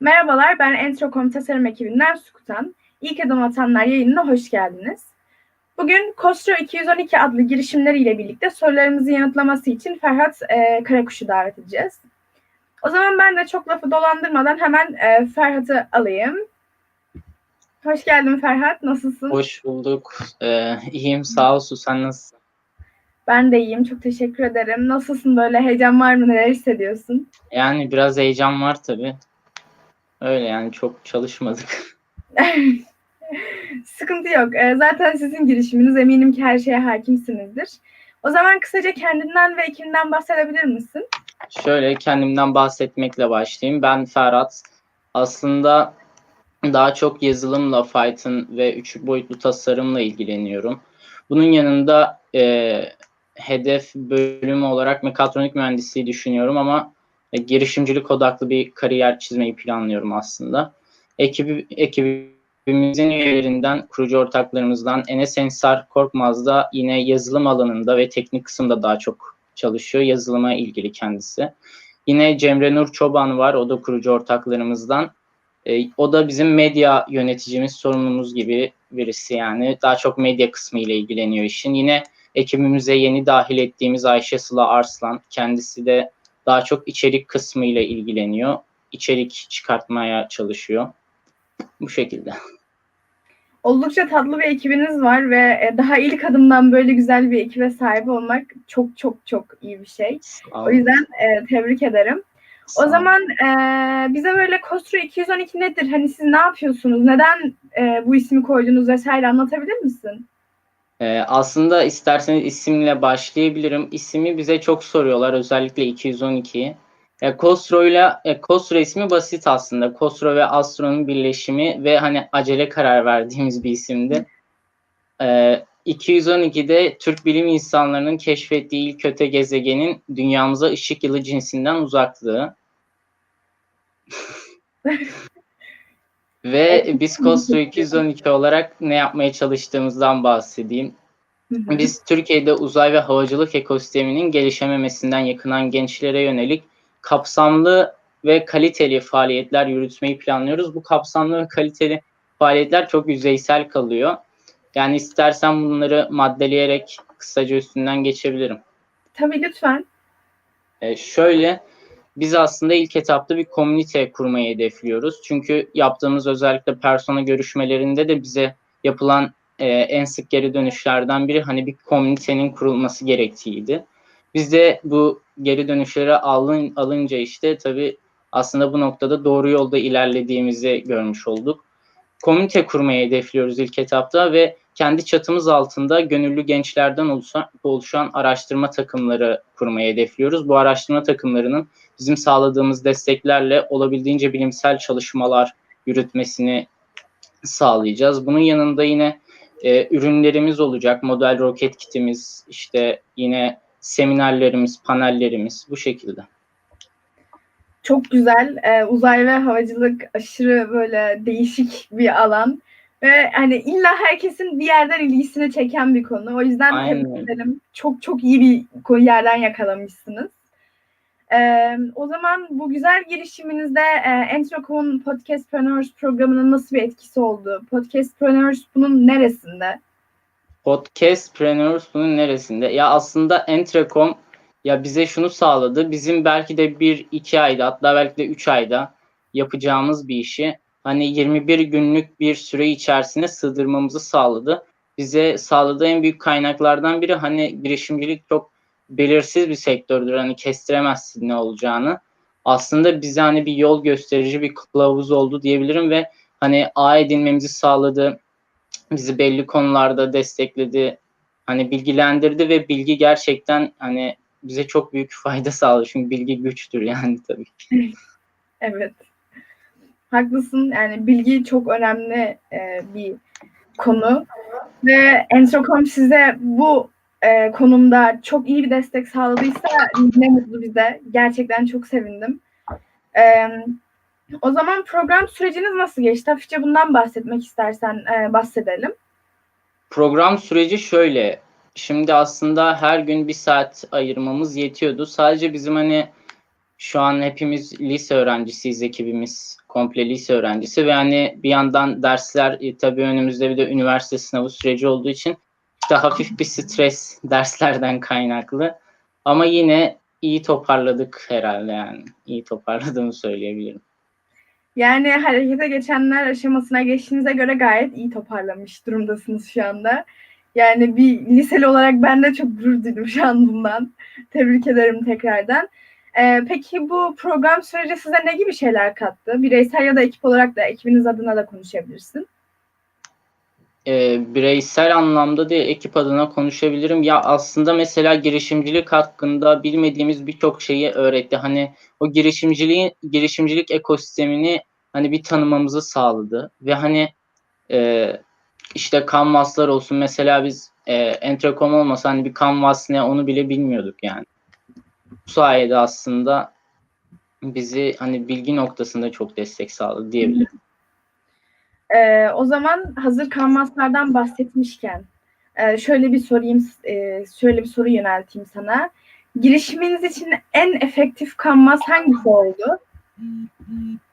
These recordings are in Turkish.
Merhabalar, ben Entrocom Tasarım ekibinden Sukutan. İlk Adım Atanlar yayınına hoş geldiniz. Bugün Kostro 212 adlı girişimleriyle birlikte sorularımızı yanıtlaması için Ferhat e, Karakuş'u davet edeceğiz. O zaman ben de çok lafı dolandırmadan hemen e, Ferhat'ı alayım. Hoş geldin Ferhat, nasılsın? Hoş bulduk. Ee, iyiyim, sağ ol Sen nasılsın? Ben de iyiyim, çok teşekkür ederim. Nasılsın böyle, heyecan var mı, neler hissediyorsun? Yani biraz heyecan var tabii. Öyle yani çok çalışmadık. Sıkıntı yok. Ee, Zaten sizin girişiminiz eminim ki her şeye hakimsinizdir. O zaman kısaca kendinden ve ekibinden bahsedebilir misin? Şöyle kendimden bahsetmekle başlayayım. Ben Ferhat. Aslında daha çok yazılımla, Python ve üç boyutlu tasarımla ilgileniyorum. Bunun yanında e, hedef bölümü olarak mekatronik mühendisliği düşünüyorum ama e, girişimcilik odaklı bir kariyer çizmeyi planlıyorum aslında. Ekibi, ekibimizin üyelerinden, kurucu ortaklarımızdan Enes Ensar Korkmaz da yine yazılım alanında ve teknik kısımda daha çok çalışıyor. Yazılıma ilgili kendisi. Yine Cemre Nur Çoban var. O da kurucu ortaklarımızdan. E, o da bizim medya yöneticimiz, sorumlumuz gibi birisi yani. Daha çok medya kısmı ile ilgileniyor işin. Yine ekibimize yeni dahil ettiğimiz Ayşe Sıla Arslan. Kendisi de daha çok içerik kısmı ile ilgileniyor. İçerik çıkartmaya çalışıyor. Bu şekilde. Oldukça tatlı bir ekibiniz var ve e, daha ilk adımdan böyle güzel bir ekibe sahip olmak çok çok çok iyi bir şey. O yüzden e, tebrik ederim. O zaman e, bize böyle Kostro 212 nedir? Hani siz ne yapıyorsunuz? Neden e, bu ismi koydunuz vesaire anlatabilir misin? Ee, aslında isterseniz isimle başlayabilirim. İsmi bize çok soruyorlar özellikle 212. E, Kostro ile e, Kostro ismi basit aslında. Kostro ve Astro'nun birleşimi ve hani acele karar verdiğimiz bir isimdi. E, 212'de Türk bilim insanlarının keşfettiği ilk öte gezegenin dünyamıza ışık yılı cinsinden uzaklığı. Ve biz Kostro 212 olarak ne yapmaya çalıştığımızdan bahsedeyim. Biz Türkiye'de uzay ve havacılık ekosisteminin gelişememesinden yakınan gençlere yönelik kapsamlı ve kaliteli faaliyetler yürütmeyi planlıyoruz. Bu kapsamlı ve kaliteli faaliyetler çok yüzeysel kalıyor. Yani istersen bunları maddeleyerek kısaca üstünden geçebilirim. Tabii lütfen. Ee, şöyle, biz aslında ilk etapta bir komünite kurmayı hedefliyoruz. Çünkü yaptığımız özellikle persona görüşmelerinde de bize yapılan e, en sık geri dönüşlerden biri hani bir komünitenin kurulması gerektiğiydi. Biz de bu geri dönüşleri alın, alınca işte tabii aslında bu noktada doğru yolda ilerlediğimizi görmüş olduk. Komünite kurmayı hedefliyoruz ilk etapta ve kendi çatımız altında gönüllü gençlerden oluşan, oluşan araştırma takımları kurmayı hedefliyoruz. Bu araştırma takımlarının bizim sağladığımız desteklerle olabildiğince bilimsel çalışmalar yürütmesini sağlayacağız. Bunun yanında yine e, ürünlerimiz olacak. Model roket kitimiz, işte yine seminerlerimiz, panellerimiz bu şekilde. Çok güzel. Ee, uzay ve havacılık aşırı böyle değişik bir alan. Ve hani illa herkesin bir yerden ilgisini çeken bir konu. O yüzden tebrik ederim. Çok çok iyi bir yerden yakalamışsınız. Ee, o zaman bu güzel girişiminizde e, Entrocom'un Podcastpreneurs programının nasıl bir etkisi oldu? Podcastpreneurs bunun neresinde? Podcastpreneurs bunun neresinde? Ya aslında Entrecom ya bize şunu sağladı. Bizim belki de bir iki ayda hatta belki de üç ayda yapacağımız bir işi hani 21 günlük bir süre içerisinde sığdırmamızı sağladı. Bize sağladığı en büyük kaynaklardan biri hani girişimcilik çok belirsiz bir sektördür. Hani kestiremezsin ne olacağını. Aslında bize hani bir yol gösterici bir kılavuz oldu diyebilirim ve hani A edinmemizi sağladı. Bizi belli konularda destekledi. Hani bilgilendirdi ve bilgi gerçekten hani bize çok büyük fayda sağladı. Çünkü bilgi güçtür yani tabii ki. evet. Haklısın. Yani bilgi çok önemli e, bir konu. Ve Entrocom size bu e, konumda çok iyi bir destek sağladıysa ne mutlu bize. Gerçekten çok sevindim. E, o zaman program süreciniz nasıl geçti? Hafifçe bundan bahsetmek istersen e, bahsedelim. Program süreci şöyle. Şimdi aslında her gün bir saat ayırmamız yetiyordu. Sadece bizim hani şu an hepimiz lise öğrencisiyiz ekibimiz komple lise öğrencisi ve hani bir yandan dersler e, tabii önümüzde bir de üniversite sınavı süreci olduğu için işte hafif bir stres derslerden kaynaklı ama yine iyi toparladık herhalde yani iyi toparladığımı söyleyebilirim. Yani harekete geçenler aşamasına geçtiğinize göre gayet iyi toparlamış durumdasınız şu anda. Yani bir liseli olarak ben de çok gurur duydum şu an bundan. Tebrik ederim tekrardan. Ee, peki bu program süreci size ne gibi şeyler kattı? Bireysel ya da ekip olarak da ekibiniz adına da konuşabilirsin. E, bireysel anlamda değil ekip adına konuşabilirim. Ya aslında mesela girişimcilik hakkında bilmediğimiz birçok şeyi öğretti. Hani o girişimciliğin girişimcilik ekosistemini hani bir tanımamızı sağladı ve hani e, işte kanvaslar olsun mesela biz e, Entrecom olmasa hani bir kanvas ne onu bile bilmiyorduk yani. Bu sayede aslında bizi hani bilgi noktasında çok destek sağladı diyebilirim. Ee, o zaman hazır kanvaslardan bahsetmişken e, şöyle bir sorayım, e, şöyle bir soru yönelteyim sana. Girişiminiz için en efektif kanvas hangisi oldu?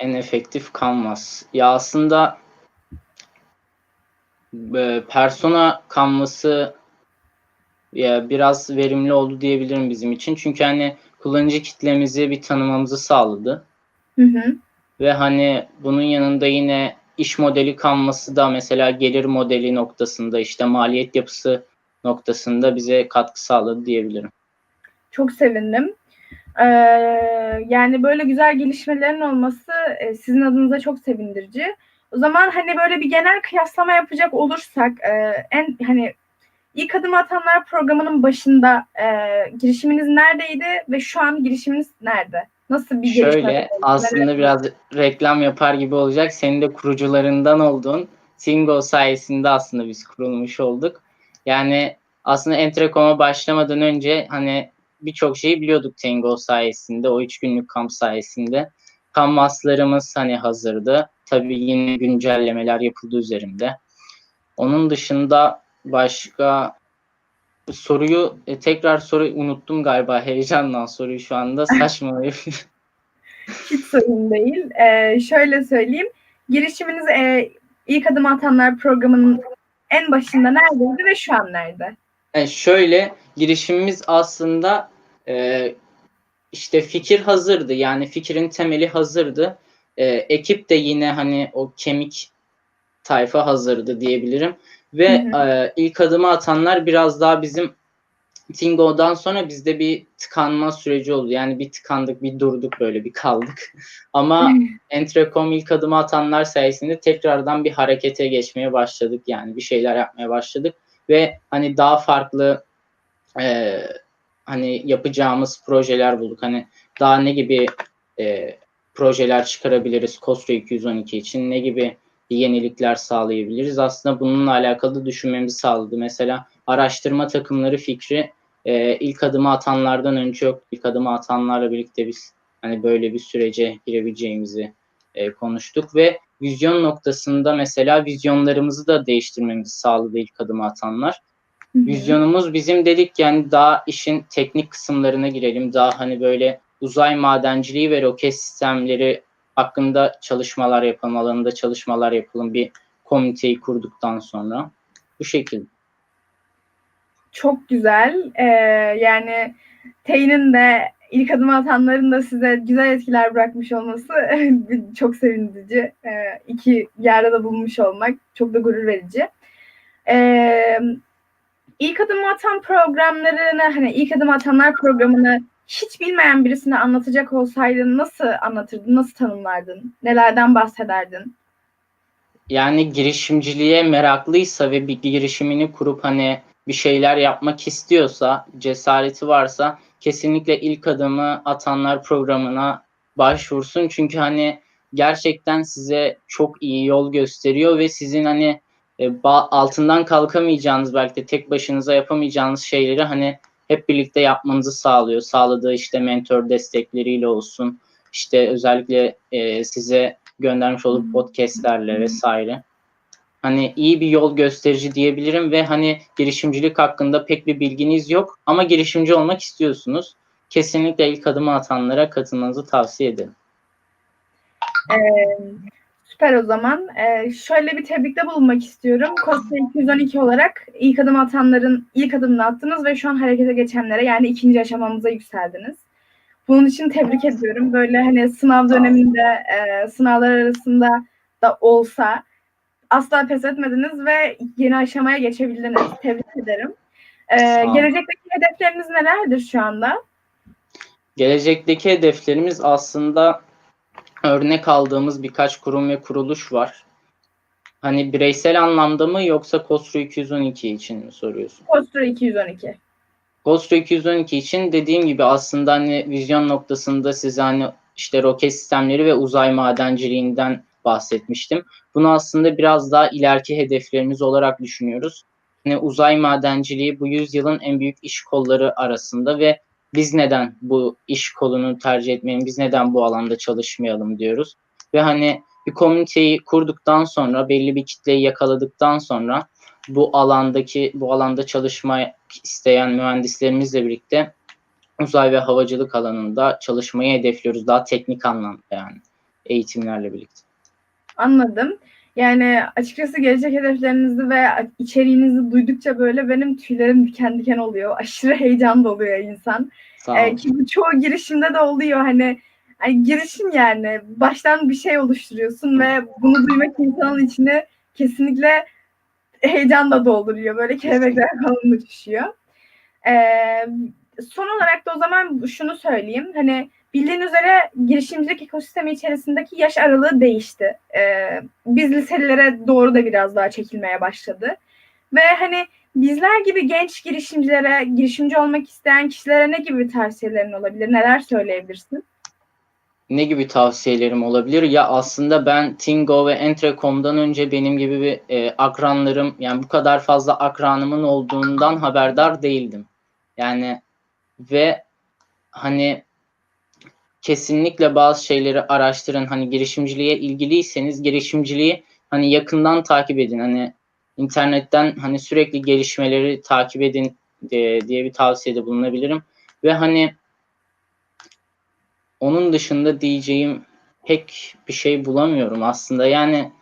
En efektif Canvas. Ya aslında e, persona kanvası ya biraz verimli oldu diyebilirim bizim için. Çünkü hani kullanıcı kitlemizi bir tanımamızı sağladı. Hı hı. Ve hani bunun yanında yine iş modeli kanvası da mesela gelir modeli noktasında işte maliyet yapısı noktasında bize katkı sağladı diyebilirim. Çok sevindim. Ee, yani böyle güzel gelişmelerin olması e, sizin adınıza çok sevindirici. O zaman hani böyle bir genel kıyaslama yapacak olursak e, en hani ilk adım atanlar programının başında e, girişiminiz neredeydi ve şu an girişiminiz nerede? Nasıl bir? Şöyle aslında biraz reklam yapar gibi olacak. Senin de kurucularından oldun. Singo sayesinde aslında biz kurulmuş olduk. Yani aslında Entrecom'a başlamadan önce hani birçok şeyi biliyorduk Tango sayesinde. O üç günlük kamp sayesinde. Kanvaslarımız hani hazırdı. Tabii yine güncellemeler yapıldı üzerinde. Onun dışında başka soruyu e, tekrar soru unuttum galiba heyecandan soruyu şu anda saçmalayıp Hiç sorun değil. Ee, şöyle söyleyeyim. Girişiminiz e, ilk adım atanlar programının en başında neredeydi ve şu an nerede? Yani şöyle girişimimiz aslında e, işte fikir hazırdı. Yani fikrin temeli hazırdı. E, ekip de yine hani o kemik tayfa hazırdı diyebilirim. Ve Hı e, ilk adımı atanlar biraz daha bizim Tingo'dan sonra bizde bir tıkanma süreci oldu. Yani bir tıkandık, bir durduk böyle bir kaldık. Ama Entrecom ilk adımı atanlar sayesinde tekrardan bir harekete geçmeye başladık. Yani bir şeyler yapmaya başladık ve hani daha farklı e, hani yapacağımız projeler bulduk. Hani daha ne gibi e, projeler çıkarabiliriz Costro 212 için ne gibi yenilikler sağlayabiliriz. Aslında bununla alakalı düşünmemizi sağladı. Mesela araştırma takımları fikri e, ilk adımı atanlardan önce yok. İlk adımı atanlarla birlikte biz hani böyle bir sürece girebileceğimizi e, konuştuk ve vizyon noktasında mesela vizyonlarımızı da değiştirmemizi sağladı ilk adımı atanlar. Vizyonumuz bizim dedik yani daha işin teknik kısımlarına girelim. Daha hani böyle uzay madenciliği ve roket sistemleri hakkında çalışmalar yapalım, alanında çalışmalar yapalım bir komiteyi kurduktan sonra. Bu şekilde. Çok güzel. Ee, yani Tey'nin de ilk adım atanların da size güzel etkiler bırakmış olması çok sevindirici. Ee, iki yerde de bulmuş olmak çok da gurur verici. Ee, ilk adım atan programlarını hani ilk adım atanlar programını hiç bilmeyen birisine anlatacak olsaydın nasıl anlatırdın, nasıl tanımlardın, nelerden bahsederdin? Yani girişimciliğe meraklıysa ve bir girişimini kurup hani bir şeyler yapmak istiyorsa, cesareti varsa kesinlikle ilk adımı atanlar programına başvursun. Çünkü hani gerçekten size çok iyi yol gösteriyor ve sizin hani e, altından kalkamayacağınız belki de tek başınıza yapamayacağınız şeyleri hani hep birlikte yapmanızı sağlıyor. Sağladığı işte mentor destekleriyle olsun. işte özellikle e, size göndermiş olduğu podcastlerle vesaire. Hani iyi bir yol gösterici diyebilirim ve hani girişimcilik hakkında pek bir bilginiz yok ama girişimci olmak istiyorsunuz. kesinlikle ilk adımı atanlara katılmanızı tavsiye ederim. Ee, süper o zaman. Ee, şöyle bir tebrikte bulunmak istiyorum. Costa 212 olarak ilk adım atanların ilk adımını attınız ve şu an harekete geçenlere yani ikinci aşamamıza yükseldiniz. Bunun için tebrik ediyorum. Böyle hani sınav döneminde e, sınavlar arasında da olsa asla pes etmediniz ve yeni aşamaya geçebildiniz. Tebrik ederim. Ee, gelecekteki hedefleriniz nelerdir şu anda? Gelecekteki hedeflerimiz aslında örnek aldığımız birkaç kurum ve kuruluş var. Hani bireysel anlamda mı yoksa Kostra 212 için mi soruyorsun? Costa 212. Ghostro 212 için dediğim gibi aslında hani vizyon noktasında size hani işte roket sistemleri ve uzay madenciliğinden bahsetmiştim. Bunu aslında biraz daha ileriki hedeflerimiz olarak düşünüyoruz. Hani uzay madenciliği bu yüzyılın en büyük iş kolları arasında ve biz neden bu iş kolunu tercih etmeyelim, biz neden bu alanda çalışmayalım diyoruz. Ve hani bir komüniteyi kurduktan sonra, belli bir kitleyi yakaladıktan sonra bu alandaki bu alanda çalışmak isteyen mühendislerimizle birlikte uzay ve havacılık alanında çalışmayı hedefliyoruz. Daha teknik anlamda yani eğitimlerle birlikte. Anladım. Yani açıkçası gelecek hedeflerinizi ve içeriğinizi duydukça böyle benim tüylerim diken diken oluyor. Aşırı heyecan doluyor insan. Sağ Ee, ki bu çoğu girişimde de oluyor. Hani, hani girişim yani baştan bir şey oluşturuyorsun ve bunu duymak insanın içine kesinlikle heyecanla dolduruyor. Böyle kelebekler falan uçuşuyor. Ee, son olarak da o zaman şunu söyleyeyim. Hani bildiğin üzere girişimcilik ekosistemi içerisindeki yaş aralığı değişti. Ee, biz liselere doğru da biraz daha çekilmeye başladı. Ve hani bizler gibi genç girişimcilere, girişimci olmak isteyen kişilere ne gibi tavsiyelerin olabilir? Neler söyleyebilirsin? Ne gibi tavsiyelerim olabilir? Ya aslında ben Tingo ve Entrecom'dan önce benim gibi bir e, akranlarım yani bu kadar fazla akranımın olduğundan haberdar değildim. Yani ve hani kesinlikle bazı şeyleri araştırın. Hani girişimciliğe ilgiliyseniz girişimciliği hani yakından takip edin. Hani internetten hani sürekli gelişmeleri takip edin e, diye bir tavsiyede bulunabilirim. Ve hani onun dışında diyeceğim pek bir şey bulamıyorum aslında. Yani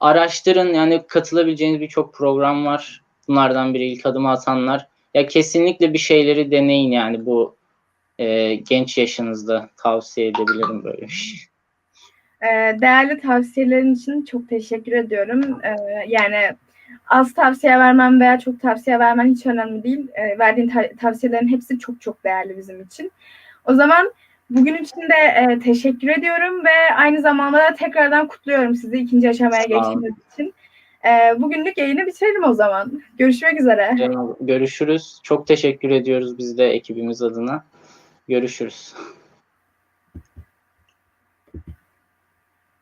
araştırın yani katılabileceğiniz birçok program var. Bunlardan biri ilk adımı atanlar. Ya kesinlikle bir şeyleri deneyin yani bu e, genç yaşınızda tavsiye edebilirim böyle bir şey. Ee, değerli tavsiyelerin için çok teşekkür ediyorum. Ee, yani az tavsiye vermem veya çok tavsiye vermen hiç önemli değil. Verdiğin ta- tavsiyelerin hepsi çok çok değerli bizim için. O zaman bugün için de e, teşekkür ediyorum ve aynı zamanda da tekrardan kutluyorum sizi ikinci aşamaya geçtiğiniz için. Bugünlük yayını bitirelim o zaman. Görüşmek üzere. Görüşürüz. Çok teşekkür ediyoruz biz de ekibimiz adına. Görüşürüz.